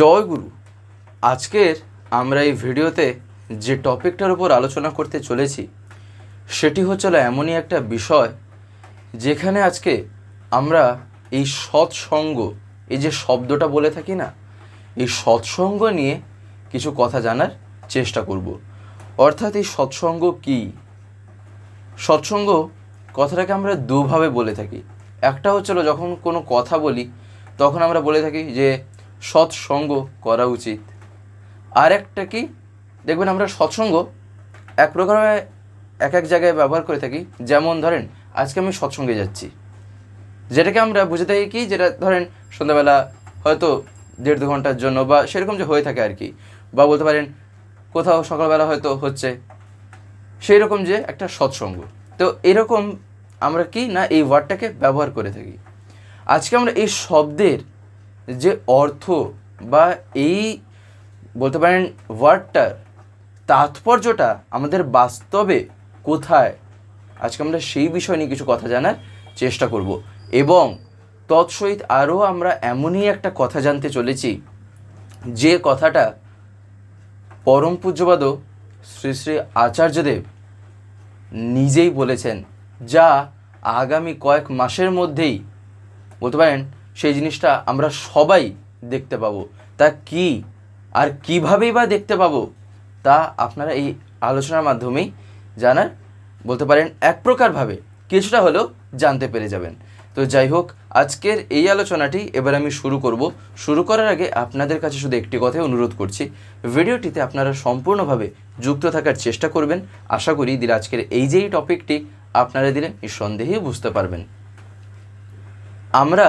জয় গুরু। আজকের আমরা এই ভিডিওতে যে টপিকটার উপর আলোচনা করতে চলেছি, সেটি হচ্ছিল এমনই একটা বিষয় যেখানে আজকে আমরা এই সৎসঙ্গ, এই যে শব্দটা বলে থাকি না, এই সৎসঙ্গ নিয়ে কিছু কথা জানার চেষ্টা করব। অর্থাৎ এই সৎসঙ্গ কী? সৎসঙ্গ কথাটাকে আমরা দুভাবে বলে থাকি। একটা হচ্ছিল যখন কোনো কথা বলি, তখন আমরা বলে থাকি যে সৎসঙ্গ করা উচিত। আর একটা কি? দেখবেন আমরা সৎসঙ্গ এক প্রকার এক এক জায়গায় ব্যবহার করে থাকি। যেমন ধরেন, আজকে আমি সৎসঙ্গে যাচ্ছি। যেটাকে আমরা বুঝে থাকি কি? যেটা ধরেন, সন্ধ্যাবেলা হয়তো দেড় দু ঘণ্টার জন্য বা সেরকম যে হয়ে থাকে আর কি বা বলতে পারেন, কোথাও সকালবেলা হয়তো হচ্ছে। সেই রকম যে একটা সৎসঙ্গ। তো এরকম আমরা কি না এই ওয়ার্ডটাকে ব্যবহার করে থাকি। আজকে আমরা এই শব্দের যে অর্থ বা এই বলতে পারেন ওয়ার্ডটার তাৎপর্যটা আমাদের বাস্তবে কোথায়? আজকে আমরা সেই বিষয় নিয়ে কিছু কথা জানার চেষ্টা করব। এবং তৎসহিত আরও আমরা এমনই একটা কথা জানতে চলেছি, যে কথাটা পরম পূজ্যপাদ শ্রী শ্রী আচার্যদেব নিজেই বলেছেন, যা আগামী কয়েক মাসের মধ্যেই বলতে পারেন সেই জিনিসটা আমরা সবাই দেখতে পাবো। তা কি আর কীভাবেই বা দেখতে পাবো? তা আপনারা এই আলোচনার মাধ্যমেই জানার, বলতে পারেন এক প্রকারভাবে কিছুটা হলেও জানতে পেরে যাবেন। তো যাই হোক, আজকের এই আলোচনাটি এবার আমি শুরু করব। শুরু করার আগে আপনাদের কাছে শুধু একটি কথাই অনুরোধ করছি, ভিডিওটিতে আপনারা সম্পূর্ণভাবে যুক্ত থাকার চেষ্টা করবেন। আশা করি দিলে আজকের এই যে টপিকটি আপনারা দিলে নিঃসন্দেহেই বুঝতে পারবেন। আমরা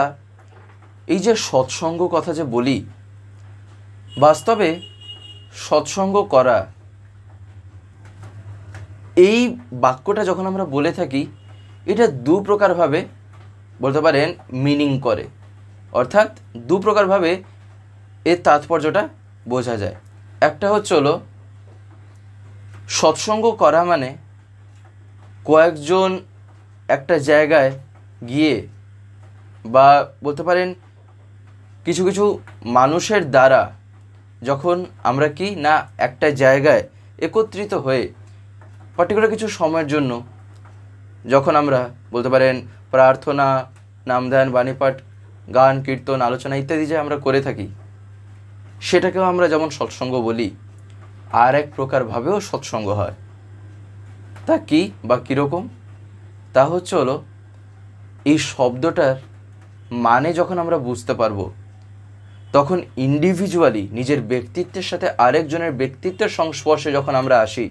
এই যে সৎসঙ্গ কথা যে বলি, বাস্তবে সৎসঙ্গ করা, এই বাক্যটা যখন আমরা বলে থাকি, এটা দু প্রকারভাবে বলতে পারেন মিনিং করে। অর্থাৎ দু প্রকারভাবে এর তাৎপর্যটা বোঝা যায়। একটা হচ্ছে হলো, সৎসঙ্গ করা মানে কয়েকজন একটা জায়গায় গিয়ে বা বলতে পারেন কিছু কিছু মানুষের দ্বারা যখন আমরা কি না একটা জায়গায় একত্রিত হয়ে পার্টিকুলার কিছু সময়ের জন্য যখন আমরা বলতে পারেন প্রার্থনা নামধ্যান বাণীপাঠ গান, কীর্তন, আলোচনা ইত্যাদি যে আমরা করে থাকি, সেটাকেও আমরা যেমন সৎসঙ্গ বলি আর এক প্রকারভাবেও সৎসঙ্গ হয়। তা কি বা কীরকম? তা হচ্ছে হলো, এই শব্দটার মানে যখন আমরা বুঝতে পারব তখন ইন্ডিভিজুয়ালি নিজের ব্যক্তিত্বের সাথে আরেকজনের ব্যক্তিত্বের সংস্পর্শে যখন আমরা আসি,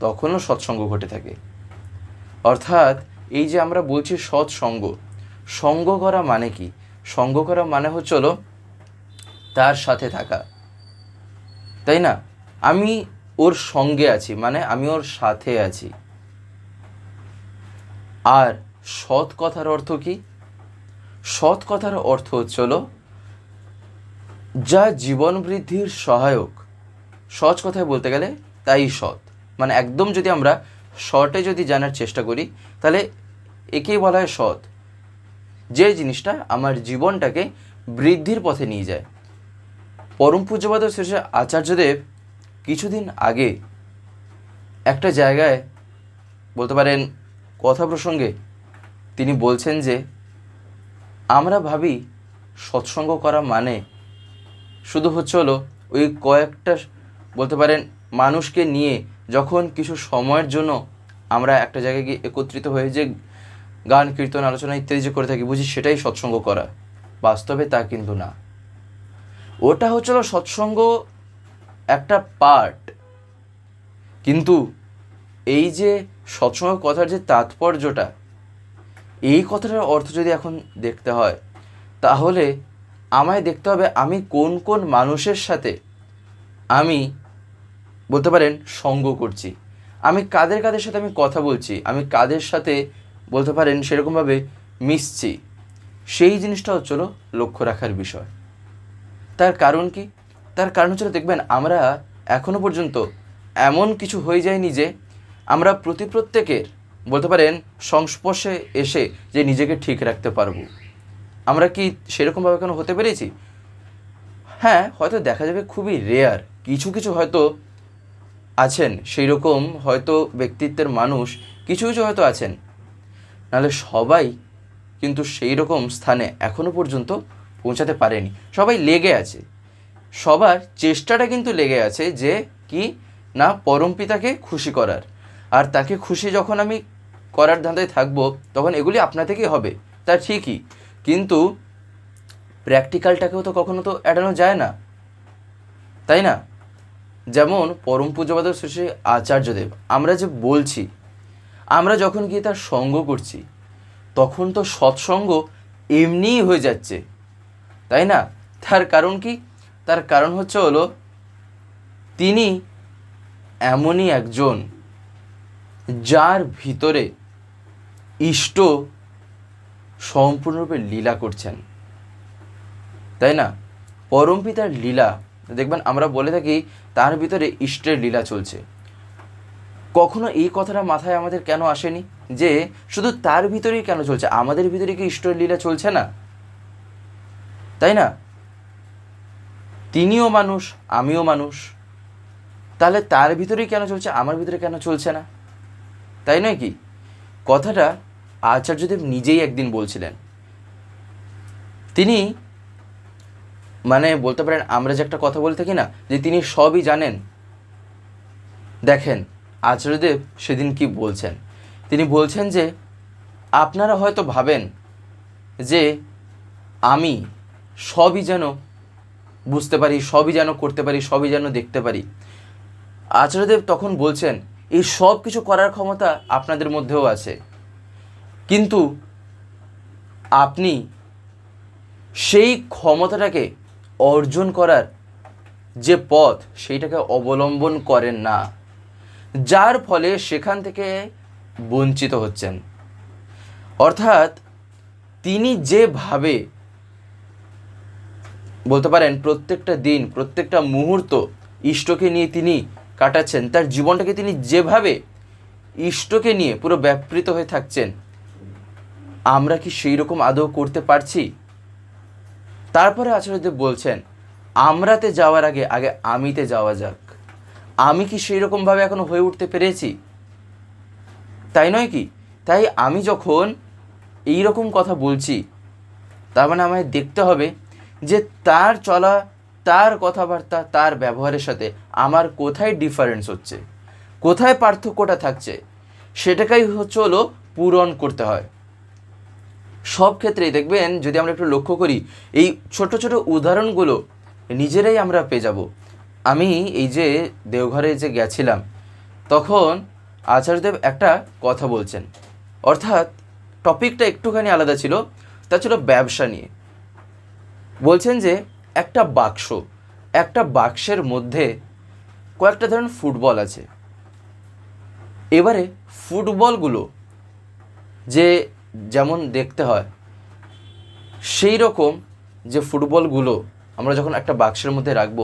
তখনও সৎসঙ্গ ঘটে থাকে। অর্থাৎ এই যে আমরা বলছি সৎসঙ্গ, সঙ্গ করা মানে কি? সঙ্গ করা মানে হচ্ছে হলো তার সাথে থাকা। তাই না? আমি ওর সঙ্গে আছি মানে আমি ওর সাথে আছি। আর সৎ কথার অর্থ কি? সৎ কথার অর্থ হচ্ছে হলো যা জীবন বৃদ্ধির সহায়ক। সৎ কথায় বলতে গেলে তাই সৎ। মানে একদম যদি আমরা শর্টে যদি জানার চেষ্টা করি, তাহলে একেই বলা হয় সৎ। যে জিনিসটা আমার জীবনটাকে বৃদ্ধির পথে নিয়ে যায়। পরম পূজ্যপাদ শেষে আচার্যদেব কিছুদিন আগে একটা জায়গায় বলতে পারেন কথা প্রসঙ্গে তিনি বলছেন যে, আমরা ভাবি সৎসঙ্গ করা মানে শুধু হচ্ছে হলো ওই কয়েকটা বলতে পারেন মানুষকে নিয়ে যখন কিছু সময়ের জন্য আমরা একটা জায়গায় গিয়ে একত্রিত হয়ে যে গান, কীর্তন, আলোচনা ইত্যাদি যে করে থাকি, বুঝি সেটাই সৎসঙ্গ করা। বাস্তবে তা কিন্তু না। ওটা হচ্ছিল সৎসঙ্গ একটা পার্ট কিন্তু এই যে সৎসঙ্গ কথার যে তাৎপর্যটা, এই কথাটার অর্থ যদি এখন দেখতে হয়, তাহলে আমায় দেখতে হবে আমি কোন কোন মানুষের সাথে আমি, বলতে পারেন, সঙ্গ করছি। আমি কাদের কাদের সাথে আমি কথা বলছি, আমি কাদের সাথে, বলতে পারেন, সেরকমভাবে মিশছি, সেই জিনিসটা হচ্ছিল লক্ষ্য রাখার বিষয়। তার কারণ কি? তার কারণ হচ্ছিল দেখবেন, আমরা এখনও পর্যন্ত এমন কিছু হয়ে যায়নি যে আমরা প্রতি প্রত্যেকের, বলতে পারেন, সংস্পর্শে এসে যে নিজেকে ঠিক রাখতে পারব। আমরা কি সেরকমভাবে কেন হতে পেরেছি? হ্যাঁ হয়তো দেখা যাবে খুবই রেয়ার কিছু কিছু হয়তো আছেন সেই রকম হয়তো ব্যক্তিত্বের মানুষ কিছু কিছু হয়তো আছেন। নাহলে সবাই কিন্তু সেই রকম স্থানে এখনও পর্যন্ত পৌঁছাতে পারেনি। সবাই লেগে আছে। সবার চেষ্টাটা কিন্তু লেগে আছে যে কি না পরম পিতাকে খুশি করার। আর তাকে খুশি যখন আমি করার ধান্দায় থাকব, তখন এগুলি আপনা থেকেই হবে। তা ঠিকই। কিন্তু প্র্যাকটিক্যালটাকেও তো কখনো তো এড়ানো যায় না। তাই না? যেমন পরম শ্রী শ্রী আচার্যদেব, আমরা যে বলছি, আমরা যখন গিয়ে তার সঙ্গ করছি, তখন তো সৎসঙ্গ এমনিই হয়ে যাচ্ছে। তাই না? তার কারণ কি? তার কারণ হচ্ছে হলো, তিনি এমনই একজন যার ভিতরে ইষ্ট সম্পূর্ণরূপে লীলা করছেন। তাই না? পরম পিতার লীলা, দেখবেন আমরা বলে থাকি, তার ভিতরে ইষ্টের লীলা চলছে। কখনো এই কথাটা মাথায় আমাদের কেন আসেনি? যে শুধু তার ভিতরেই কেন চলছে? আমাদের ভিতরে কি ইষ্টের লীলা চলছে না? তাই না? তিনিও মানুষ, আমিও মানুষ। তাহলে তার ভিতরেই কেন চলছে? আমার ভিতরে কেন চলছে না? তাই নয় কি? কথাটা আচার্যদেব নিজেই একদিন বলছিলেন, তিনি মানে বলতে পারেন, আমরা যে একটা কথা বলে থাকি না, যে তিনি সবই জানেন। দেখেন, আচার্যদেব সেদিন কি বলছেন? তিনি বলছেন যে, আপনারা হয়তো ভাবেন যে, আমি সবই যেন বুঝতে পারি, সবই যেন করতে পারি, সবই যেন দেখতে পারি। আচার্যদেব তখন বলছেন, এই সব কিছু করার ক্ষমতা আপনাদের মধ্যেও আছে। কিন্তু আপনি সেই ক্ষমতাটাকে অর্জন করার যে পথ, সেইটাকে অবলম্বন করেন না। যার ফলে সেখান থেকে বঞ্চিত হচ্ছেন। অর্থাৎ তিনি যেভাবে বলতে পারেন, প্রত্যেকটা দিন, প্রত্যেকটা মুহূর্ত ইষ্টকে নিয়ে তিনি কাটাচ্ছেন, তার জীবনটাকে তিনি যেভাবে ইষ্টকে নিয়ে পুরো ব্যাপৃত হয়ে থাকছেন আমরা কি সেই রকম আদৌ করতে পারছি? তারপরে আচার্যদেব বলছেন, আমরাতে যাওয়ার আগে আগে আমিতে যাওয়া যাক। আমি কি সেই রকমভাবে এখনও হয়ে উঠতে পেরেছি? তাই নয় কি? তাই আমি যখন এই রকম কথা বলছি, তার মানে আমায় দেখতে হবে যে তার চলা, তার কথাবার্তা, তার ব্যবহারের সাথে আমার কোথায় ডিফারেন্স হচ্ছে? কোথায় পার্থক্যটা থাকছে? সেটাকেই হচ্ছে হলো পূরণ করতে হয়। সব ক্ষেত্রেই দেখবেন, যদি আমরা একটু লক্ষ্য করি, এই ছোট ছোট উদাহরণগুলো নিজেরাই আমরা পেয়ে যাব। আমি এই যে দেওঘরে যে গেছিলাম, তখন আচার্যদেব একটা কথা বলছেন। অর্থাৎ টপিকটা একটুখানি আলাদা ছিল, তা ছিল ব্যবসা নিয়ে। বলছেন যে, একটা বাক্স, একটা বাক্সের মধ্যে কয়েকটা ধরুন ফুটবল আছে। এবারে ফুটবলগুলো যে যেমন দেখতে হয়, সেই রকম যে ফুটবলগুলো আমরা যখন একটা বাক্সের মধ্যে রাখব,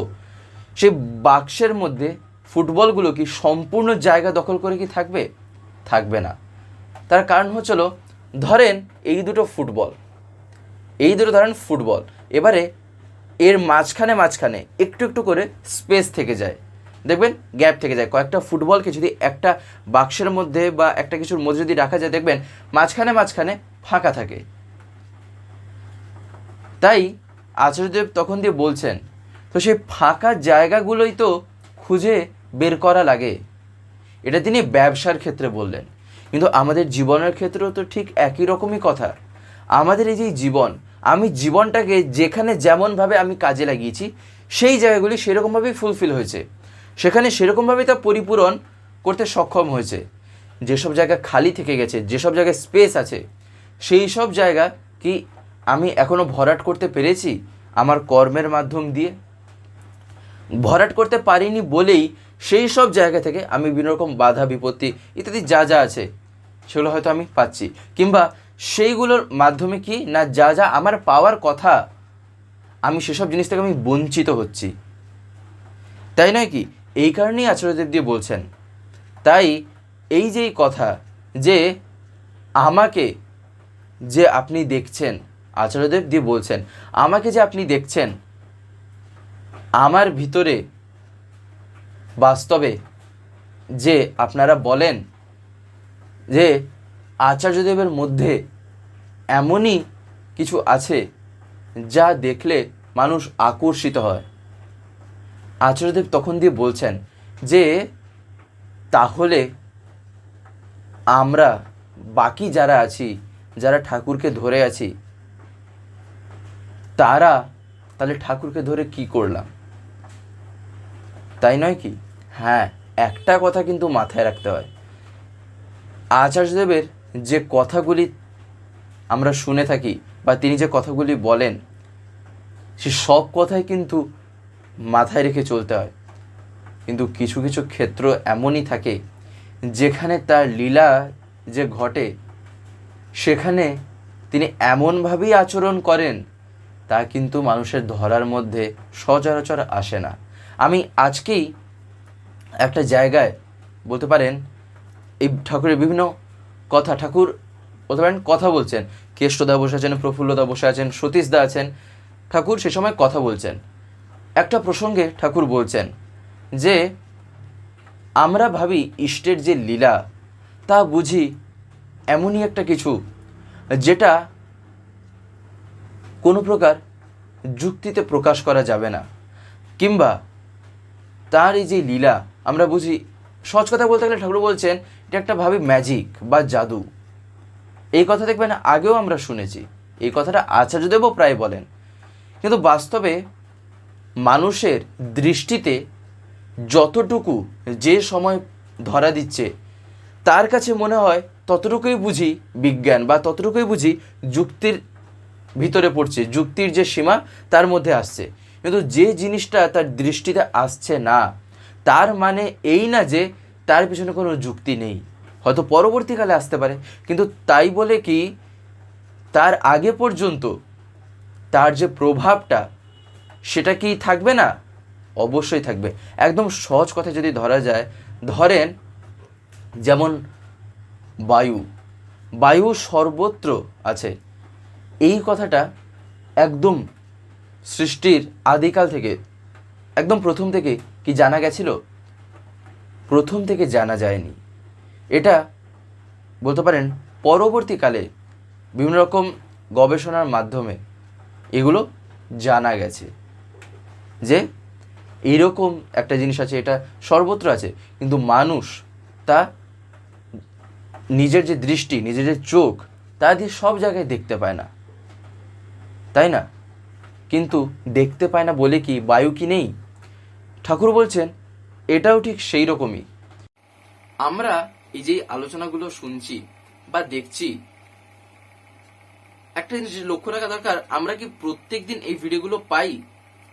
সেই বাক্সের মধ্যে ফুটবলগুলো কি সম্পূর্ণ জায়গা দখল করে কি থাকবে? থাকবে না। তার কারণ হচ্ছিল ধরেন এই দুটো ফুটবল, এই দুটো ধরেন ফুটবল, এবারে এর মাঝখানে মাঝখানে একটু একটু করে স্পেস থেকে যায়। দেখবেন গ্যাপ থেকে যায়। কয়েকটা ফুটবলকে যদি একটা বাক্সের মধ্যে বা একটা কিছুর মধ্যে যদি রাখা যায়, দেখবেন মাঝখানে মাঝখানে ফাঁকা থাকে। তাই আচার্যদেব তখন দিয়ে বলছেন, তো সেই ফাঁকা জায়গাগুলোই তো খুঁজে বের করা লাগে। এটা তিনি ব্যবসার ক্ষেত্রে বললেন। কিন্তু আমাদের জীবনের ক্ষেত্রেও তো ঠিক একই রকমই কথা। আমাদের এই যে জীবন, আমি জীবনটাকে যেখানে যেমনভাবে আমি কাজে লাগিয়েছি, সেই জায়গাগুলি সেরকমভাবেই ফুলফিল হয়েছে। সেখানে সেরকমভাবেই তা পরিপূরণ করতে সক্ষম হয়েছে। যেসব জায়গা খালি থেকে গেছে, যেসব জায়গায় স্পেস আছে, সেই সব জায়গা কি আমি এখনও ভরাট করতে পেরেছি আমার কর্মের মাধ্যম দিয়ে? ভরাট করতে পারিনি বলেই সেই সব জায়গা থেকে আমি বিভিন্ন রকম বাধা, বিপত্তি ইত্যাদি যা যা আছে, সেগুলো হয়তো আমি পাচ্ছি। কিংবা সেইগুলোর মাধ্যমে কি না যা যা আমার পাওয়ার কথা আমি সেসব জিনিস থেকে আমি বঞ্চিত হচ্ছি? তাই নয় কি? এই কারণেই আচার্যদেব দিয়ে বলছেন, তাই এই যেই কথা যে আমাকে যে আপনি দেখছেন, আচার্যদেব দিয়ে বলছেন, আমাকে যে আপনি দেখছেন, আমার ভিতরে বাস্তবে যে আপনারা বলেন যে আচার্যদেবের মধ্যে এমনই কিছু আছে যা দেখলে মানুষ আকর্ষিত হয়। আচার্যদেব তখন দিয়ে বলছেন যে, তাহলে আমরা বাকি যারা আছি, যারা ঠাকুরকে ধরে আছি, তারা তাহলে ঠাকুরকে ধরে কি করলাম? তাই নয় কি? হ্যাঁ একটা কথা কিন্তু মাথায় রাখতে হয়। আচার্যদেবের যে কথাগুলি আমরা শুনে থাকি বা তিনি যে কথাগুলি বলেন, সে সব কথাই কিন্তু মাথায় রেখে চলতে হয়। কিন্তু কিছু কিছু ক্ষেত্র এমনই থাকে যেখানে তার লীলা যে ঘটে, সেখানে তিনি এমনভাবেই আচরণ করেন, তা কিন্তু মানুষের ধরার মধ্যে সচরাচর আসে না। আমি আজকেই একটা জায়গায় বলতে পারেন, এই ঠাকুরের বিভিন্ন কথা, ঠাকুর বলতে পারেন, কথা বলছেন। কেষ্টদা বসে আছেন, প্রফুল্লদা বসে আছেন, সতীশদা আছেন, ঠাকুর সে সময় কথা বলছেন। একটা প্রসঙ্গে ঠাকুর বলছেন যে, আমরা ভাবি ইষ্টের যে লীলা, তা বুঝি এমনই একটা কিছু, যেটা কোনো প্রকার যুক্তিতে প্রকাশ করা যাবে না। কিংবা তার এই যে লীলা, আমরা বুঝি, সহজ কথা বলতে গেলে ঠাকুর বলছেন, এটা একটা ভাবি ম্যাজিক বা জাদু। এই কথা দেখবেন আগেও আমরা শুনেছি, এই কথাটা আচার্যদেবও প্রায় বলেন। কিন্তু বাস্তবে মানুষের দৃষ্টিতে যতটুকু যে সময় ধরা দিচ্ছে, তার কাছে মনে হয় ততটুকুই বুঝি বিজ্ঞান বা ততটুকুই বুঝি যুক্তির ভিতরে পড়ছে, যুক্তির যে সীমা তার মধ্যে আসছে। কিন্তু যে জিনিসটা তার দৃষ্টিতে আসছে না, তার মানে এই না যে তার পিছনে কোনো যুক্তি নেই। হয়তো পরবর্তীকালে আসতে পারে, কিন্তু তাই বলে কি তার আগে পর্যন্ত তার যে প্রভাবটা সেটা কি থাকবে না? অবশ্যই থাকবে। একদম সহজ কথা যদি ধরা যায়, ধরেন যেমন বায়ু। বায়ু সর্বত্র আছে। এই কথাটা একদম সৃষ্টির আদিকাল থেকে, একদম প্রথম থেকে কি জানা গেছিল? প্রথম থেকে জানা যায়নি। এটা বলতে পারেন পরবর্তীকালে বিভিন্ন রকম গবেষণার মাধ্যমে এগুলো জানা গেছে। যে এইরকম একটা জিনিস আছে, এটা সর্বত্র আছে, কিন্তু মানুষ তা নিজের যে দৃষ্টি, নিজের যে চোখ, তা দিয়ে সব জায়গায় দেখতে পায় না। তাই না? কিন্তু দেখতে পায় না বলে কি বায়ু কি নেই? ঠাকুর বলছেন, এটাও ঠিক সেই রকমই আমরা এই যে আলোচনাগুলো শুনছি বা দেখছি, একটা জিনিস লক্ষ্য রাখা দরকার, আমরা কি প্রত্যেকদিন এই ভিডিওগুলো পাই?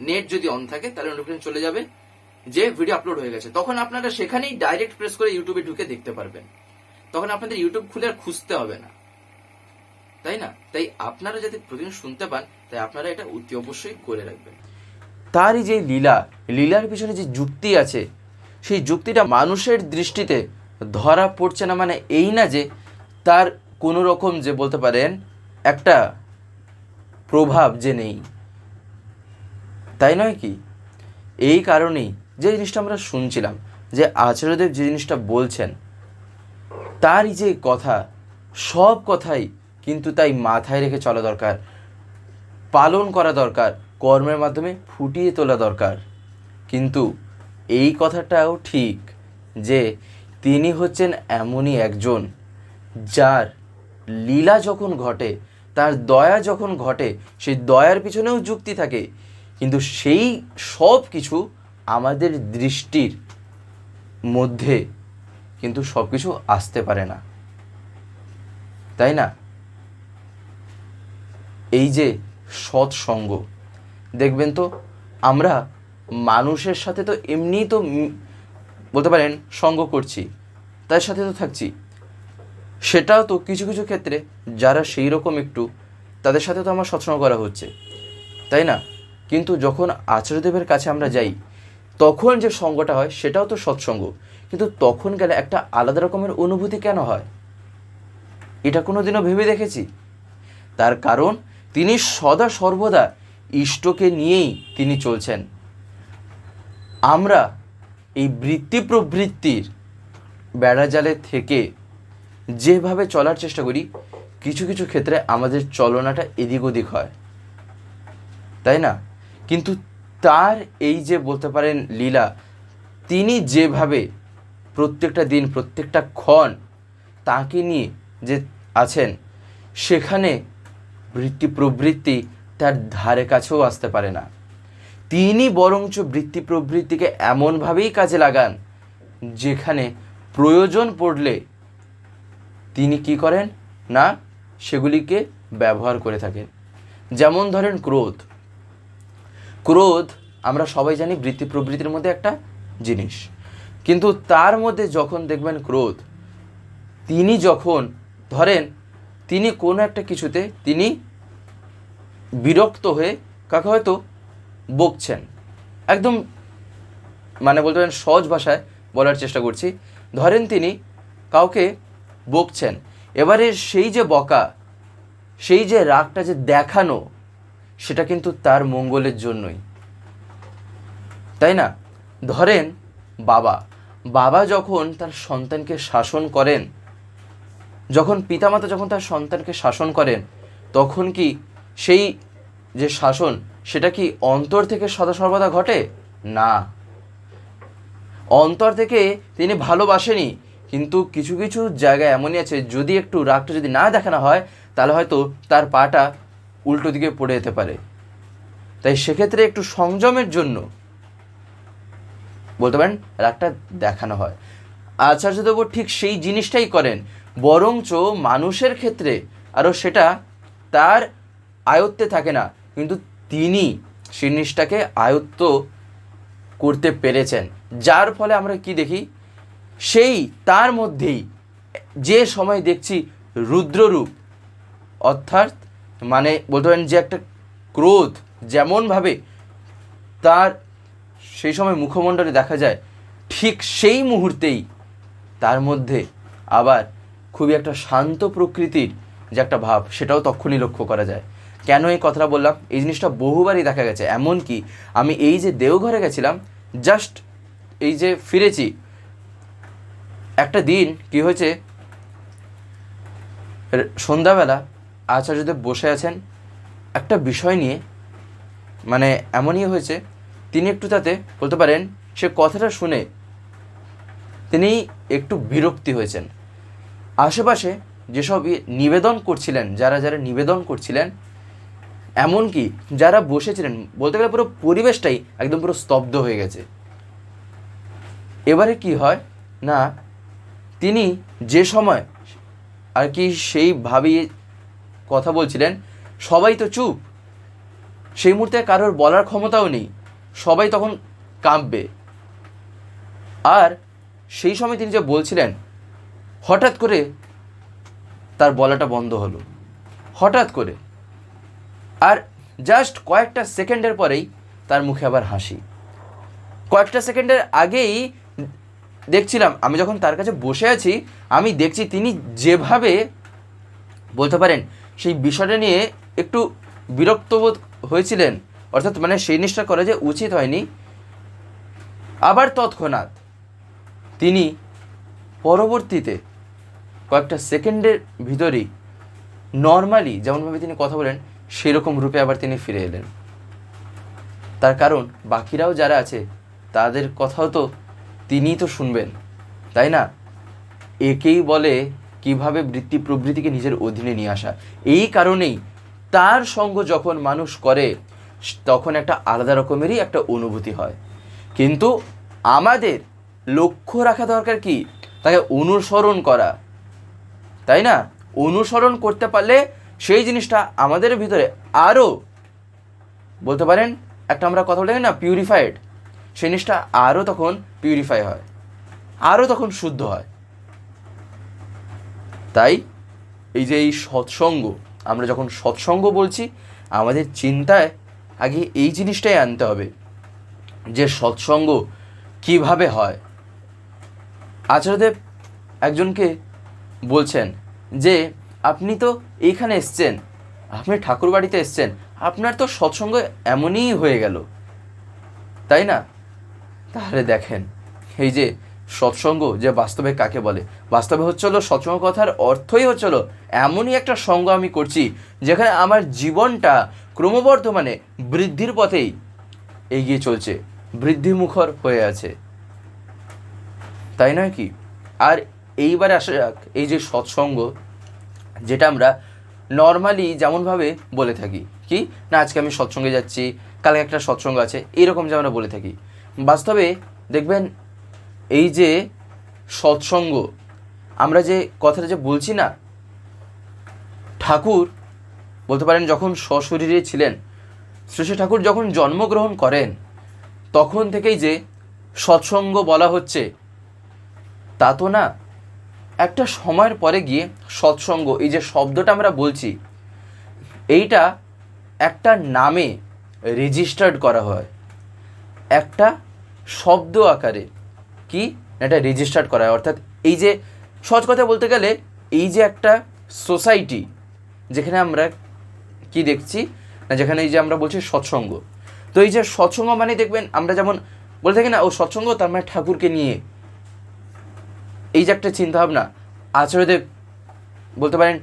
নেট যদি অন থাকে, তাহলে নোটিফিকেশন চলে যাবে, যে ভিডিও আপলোড হয়ে গেছে। তখন আপনারা সেখানেই ডাইরেক্ট প্রেস করে ইউটিউবে ঢুকে দেখতে পারবেন। তখন আপনাদের ইউটিউব খুলে আর খুঁজতে হবে না। তাই না? তাই আপনারা যাতে প্রতিদিন শুনতে পান, তাই আপনারা এটা অতি অবশ্যই করে রাখবেন। তারই যে লীলা, লীলার পিছনে যে যুক্তি আছে, সেই যুক্তিটা মানুষের দৃষ্টিতে ধরা পড়ছে না মানে এই না যে তার কোনো রকম যে বলতে পারেন একটা প্রভাব যে নেই। তাই নয় কি? এই কারণেই যে জিনিসটা আমরা শুনছিলাম, যে আচার্যদেব যে জিনিসটা বলছেন, তারই যে কথা, সব কথাই কিন্তু তাই মাথায় রেখে চলা দরকার, পালন করা দরকার, কর্মের মাধ্যমে ফুটিয়ে তোলা দরকার। কিন্তু এই কথাটাও ঠিক যে তিনি হচ্ছেন এমনই একজন যার লীলা যখন ঘটে, তার দয়া যখন ঘটে, সেই দয়ার পিছনেও যুক্তি থাকে কিন্তু সেই সব কিছু আমাদের দৃষ্টির মধ্যে কিন্তু সব কিছু আসতে পারে না। তাই না? এই যে সৎসঙ্গ, দেখবেন তো আমরা মানুষের সাথে তো এমনিই তো বলতে পারেন সঙ্গ করছি, তার সাথে তো থাকছি। সেটাও তো কিছু কিছু ক্ষেত্রে যারা সেই রকম একটু, তাদের সাথে তো আমার সৎসঙ্গ করা হচ্ছে। তাই না? কিন্তু যখন আচার্যদেবের কাছে আমরা যাই, তখন যে সঙ্গটা হয়, সেটাও তো সৎসঙ্গ। কিন্তু তখন গেলে একটা আলাদা রকমের অনুভূতি কেন হয়? এটা কোনো দিনও ভেবে দেখেছি। তার কারণ, তিনি সদা সর্বদা ইষ্টকে নিয়েই তিনি চলছেন। আমরা এই বৃত্তি প্রবৃত্তির বেড়াজালে থেকে যেভাবে চলার চেষ্টা করি, কিছু কিছু ক্ষেত্রে আমাদের চলনাটা এদিক ওদিক হয়। তাই না? কিন্তু তার এই যে বলতে পারেন লীলা, তিনি যেভাবে প্রত্যেকটা দিন, প্রত্যেকটা ক্ষণ তাকে নিয়ে যে আছেন, সেখানে বৃত্তি প্রবৃত্তি তার ধারে কাছেও আসতে পারে না। তিনি বরঞ্চ বৃত্তি প্রবৃত্তিকে এমনভাবেই কাজে লাগান, যেখানে প্রয়োজন পড়লে তিনি কি করেন? না, সেগুলিকে ব্যবহার করে থাকেন। যেমন ধরেন ক্রোধ। ক্রোধ আমরা সবাই জানি বৃত্তি প্রবৃত্তির মধ্যে একটা জিনিস। কিন্তু তার মধ্যে যখন দেখবেন ক্রোধ, তিনি যখন ধরেন, তিনি কোনো একটা কিছুতে তিনি বিরক্ত হয়ে কাকে হয়তো বকছেন। একদম মানে বলতে পারেন সহজ ভাষায় বলার চেষ্টা করছি। ধরেন তিনি কাউকে বকছেন। এবারে সেই যে বকা, সেই যে রাগটা যে দেখানো, সেটা কিন্তু তার মঙ্গলের জন্যই। তাই না? ধরেন বাবা। বাবা যখন তার সন্তানকে শাসন করেন, যখন পিতামাতা যখন তার সন্তানকে শাসন করেন, তখন কি সেই যে শাসন, সেটা কি অন্তর থেকে সদা সর্বদা ঘটে? না। অন্তর থেকে তিনি ভালোবাসেনি কিন্তু কিছু কিছু জায়গায় এমনই আছে, যদি একটু রাগটা যদি না দেখানো হয়, তাহলে হয়তো তার পাটা উল্টো দিকে পড়ে যেতে পারে। তাই সেক্ষেত্রে একটু সংযমের জন্য বলতে পারেন, রাগটা দেখানো হয়। আচার্যদেব ঠিক সেই জিনিসটাই করেন, বরঞ্চ মানুষের ক্ষেত্রে আরও সেটা তার আয়ত্তে থাকে না, কিন্তু তিনি জিনিসটাকে আয়ত্ত করতে পেরেছেন। যার ফলে আমরা কি দেখি? সেই তার মধ্যেই যে সময় দেখছি রুদ্ররূপ, অর্থাৎ মানে বলতে পারেন যে একটা ক্রোধ যেমনভাবে তার সেই সময় মুখমণ্ডলে দেখা যায় ঠিক সেই মুহূর্তেই তার মধ্যে আবার খুবই একটা শান্ত প্রকৃতির যে একটা ভাব, সেটাও তখনই লক্ষ্য করা যায়। কেন এই কথাটা বললাম? এই জিনিসটা বহুবারই দেখা গেছে। এমনকি আমি এই যে দেওঘরে গেছিলাম, জাস্ট এই যে ফিরেছি, একটা দিন কি হয়েছে? সন্ধ্যাবেলা আচার্যদেব বসে আছেন। একটা বিষয় নিয়ে মানে এমনই হয়েছে তিনি একটু তাতে বলতে পারেন, সে কথাটা শুনে তিনি একটু বিরক্তি হয়েছেন। আশেপাশে যেসব নিবেদন করছিলেন, যারা যারা নিবেদন করছিলেন, এমনকি যারা বসেছিলেন, বলতে গেলে পুরো পরিবেশটাই একদম পুরো স্তব্ধ হয়ে গেছে। এবারে কি হয়? না, তিনি যে সময় আর কি সেইভাবেই কথা বলছিলেন, সবাই তো চুপ। সেই মুহূর্তে কারোর বলার ক্ষমতাও নেই। সবাই তখন কাঁপবে। আর সেই সময় তিনি যে বলছিলেন, হঠাৎ করে তার বলাটা বন্ধ হলো। হঠাৎ করে। আর জাস্ট কয়েকটা সেকেন্ডের পরেই তার মুখে আবার হাসি। কয়েকটা সেকেন্ডের আগেই দেখছিলাম, আমি যখন তার কাছে বসে আছি, আমি দেখছি তিনি যেভাবে বলতে পারেন, সেই বিষয়টা নিয়ে একটু বিরক্তবোধ হয়েছিলেন। অর্থাৎ মানে সেই জিনিসটা করা যে উচিত হয়নি। আবার তৎক্ষণাৎ তিনি পরবর্তীতে কয়েকটা সেকেন্ডের ভিতরেই নর্মালি যেমনভাবে তিনি কথা বলেন, সেরকম রূপে আবার তিনি ফিরে এলেন। তার কারণ বাকিরাও যারা আছে, তাদের কথাও তো তিনিই তো শুনবেন, তাই না? একেই বলে কীভাবে বৃত্তি প্রবৃত্তিকে নিজের অধীনে নিয়ে আসা। এই কারণেই তার সঙ্গ যখন মানুষ করে তখন একটা আলাদা রকমেরই একটা অনুভূতি হয়। কিন্তু আমাদের লক্ষ্য রাখা দরকার কি? তাকে অনুসরণ করা। তাই না? অনুসরণ করতে পারলে সেই জিনিসটা আমাদের ভিতরে আরও, বলতে পারেন, একটা আমরা কথা বলে না পিউরিফাইড সেই জিনিসটা আরও তখন পিউরিফাই হয়, আরও তখন শুদ্ধ হয়। তাই এই যে এই সৎসঙ্গ, আমরা যখন সৎসঙ্গ বলছি, আমাদের চিন্তায় আগে এই জিনিসটাই আনতে হবে যে সৎসঙ্গ কীভাবে হয়। আচার্যদেব একজনকে বলছেন যে, আপনি তো এইখানে এসছেন, আপনি ঠাকুর বাড়িতে এসছেন, আপনার তো সৎসঙ্গ এমনই হয়ে গেল। তাই না? তাহলে দেখেন, এই যে সৎসঙ্গ যে বাস্তবে কাকে বলে? বাস্তবে হচ্ছে হলো সৎসঙ্গ কথার অর্থই হচ্ছে হলো, এমনই একটা সঙ্গ আমি করছি, যেখানে আমার জীবনটা ক্রমবর্ধমানে বৃদ্ধির পথেই এগিয়ে চলছে, বৃদ্ধিমুখর হয়ে আছে। তাই নয় কি? আর এইবারে আসা যাক, এই যে সৎসঙ্গ, যেটা আমরা নর্মালি যেমনভাবে বলে থাকি, কি? না, আজকে আমি সৎসঙ্গে যাচ্ছি, কালকে একটা সৎসঙ্গ আছে, এইরকম যে আমরা বলে থাকি। বাস্তবে দেখবেন এই যে সৎসঙ্গ, আমরা যে কথাটা যে বলছি না, ঠাকুর বলতে পারেন, যখন সশরীরে ছিলেন শ্রী শ্রী ঠাকুর যখন জন্মগ্রহণ করেন, তখন থেকেই যে সৎসঙ্গ বলা হচ্ছে, তা তো না। একটা সময়ের পরে গিয়ে সৎসঙ্গ, এই যে শব্দটা আমরা বলছি, এইটা একটা নামে রেজিস্টার্ড করা হয়। একটা শব্দ আকারে কি? এটা রেজিস্টার্ড করা হয়। অর্থাৎ এই যে, সহজ কথা বলতে গেলে, এই যে একটা সোসাইটি যেখানে আমরা কি দেখছি? না, যেখানে এই যে আমরা বলছি সৎসঙ্গ। তো এই যে সৎসঙ্গ মানে দেখবেন, আমরা যেমন বলে থাকি না, ও সৎসঙ্গ, তার মানে ঠাকুরকে নিয়ে। এই যে একটা চিন্তাভাবনা, আচার্যদেব বলতে পারেন,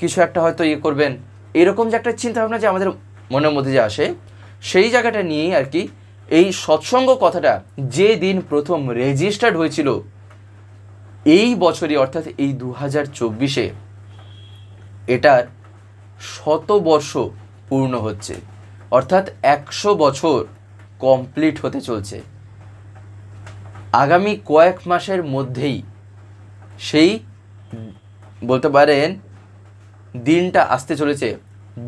কিছু একটা হয়তো ইয়ে করবেন। এরকম যে একটা চিন্তাভাবনা যে আমাদের মনের মধ্যে যে আসে, সেই জায়গাটা নিয়েই আর কি, এই সৎসঙ্গ কথাটা যে দিন প্রথম রেজিস্টার্ড হয়েছিল, এই বছরই, অর্থাৎ এই দু হাজার চব্বিশে, এটার শতবর্ষ পূর্ণ হচ্ছে। অর্থাৎ একশো বছর কমপ্লিট হতে চলছে। আগামী কয়েক মাসের মধ্যেই সেই বলতে পারেন দিনটা আসতে চলেছে,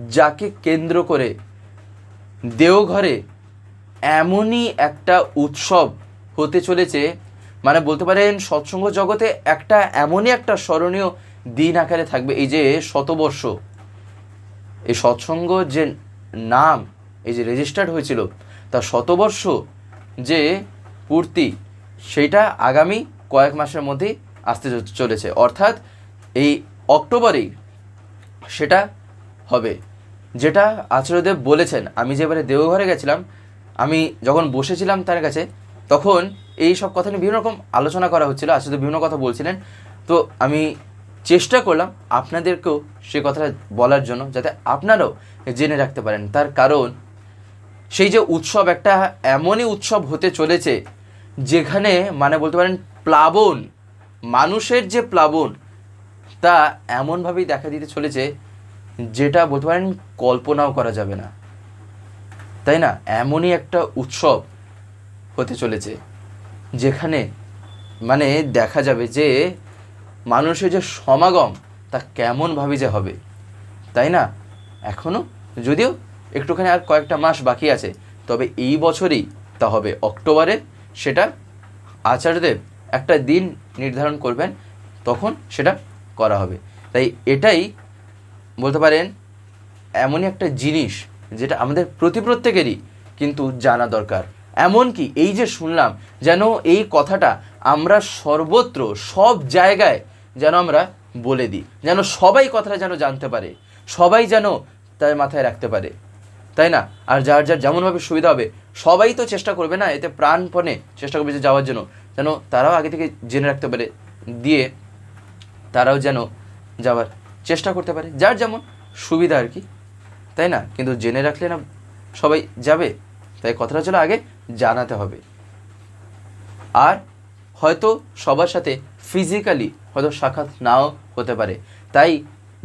যাকে কেন্দ্র করে দেওঘরে এমনই একটা উৎসব হতে চলেছে। মানে বলতে পারেন সৎসঙ্গ জগতে একটা এমনই একটা স্মরণীয় দিন আকারে থাকবে। এই যে শতবর্ষ এই সৎসঙ্গ যে নাম, এই যে রেজিস্টার্ড হয়েছিল তার শতবর্ষ যে পূর্তি সেইটা আগামী কয়েক মাসের মধ্যেই আসতে চলেছে। অর্থাৎ এই অক্টোবরেই সেটা হবে। যেটা আচার্যদেব বলেছেন, আমি যেবারে দেওঘরে গেছিলাম, আমি যখন বসেছিলাম তার কাছে, তখন এই সব কথা নিয়ে বিভিন্ন রকম আলোচনা করা হচ্ছিল, আচার্যদেব বিভিন্ন কথা বলছিলেন। তো আমি চেষ্টা করলাম আপনাদেরকেও সে কথাটা বলার জন্য যাতে আপনারাও জেনে রাখতে পারেন। তার কারণ, সেই যে উৎসব একটা এমনই উৎসব হতে চলেছে, যেখানে মানে বলতে পারেন প্লাবন, মানুষের যে প্লাবন, তা এমনভাবেই দেখা দিতে চলেছে, যেটা বলতে পারেন কল্পনাও করা যাবে না। তাই না? এমনই একটা উৎসব হতে চলেছে, যেখানে মানে দেখা যাবে যে মানুষের যে সমাগম, তা কেমনভাবে যে হবে? তাই না? এখনও যদিও একটুখানি আর কয়েকটা মাস বাকি আছে, তবে এই বছরই তা হবে। অক্টোবরে সেটা আচার্যদেব একটা দিন নির্ধারণ করবেন, তখন সেটা করা হবে। তাই এটাই বলতে পারেন এমনই একটা জিনিস যেটা আমাদের প্রতি প্রত্যেকেরই কিন্তু জানা দরকার। এমনকি এই যে শুনলাম, যেন এই কথাটা আমরা সর্বত্র, সব জায়গায় যেন আমরা বলে দিই। যেন সবাই কথাটা যেন জানতে পারে। সবাই যেন তার মাথায় রাখতে পারে। তাই না? আর যার যার যেমনভাবে সুবিধা হবে, সবাই তো চেষ্টা করবে না, এতে প্রাণপণে চেষ্টা করবে যে যাওয়ার জন্য। যেন তারাও আগে থেকে জেনে রাখতে পারে, দিয়ে তারাও যেন যাওয়ার চেষ্টা করতে পারে। যার যেমন সুবিধা আর কি। তাই না? কিন্তু জেনে রাখলে না সবাই যাবে। তাই কথাটা ছিল আগে জানাতে হবে। আর হয়তো সবার সাথে ফিজিক্যালি হয়তো সাক্ষাৎ নাও হতে পারে। তাই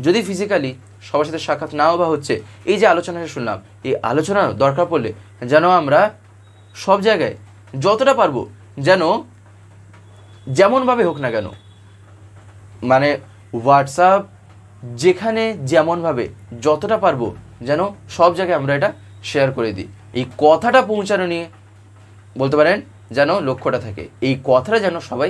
যদি ফিজিক্যালি সবার সাথে সাক্ষাৎ নাও বা হচ্ছে এই যে আলোচনাটা শুনলাম, এই আলোচনা দরকার পড়লে যেন আমরা সব জায়গায় যতটা পারব যেন যেমনভাবে হোক না কেন মানে হোয়াটসঅ্যাপ যেখানে যেমনভাবে যতটা পারব যেন সব জায়গায় আমরা এটা শেয়ার করে দিই। এই কথাটা পৌঁছানো নিয়ে বলতে পারেন যেন লক্ষ্যটা থাকে। এই কথাটা যেন সবাই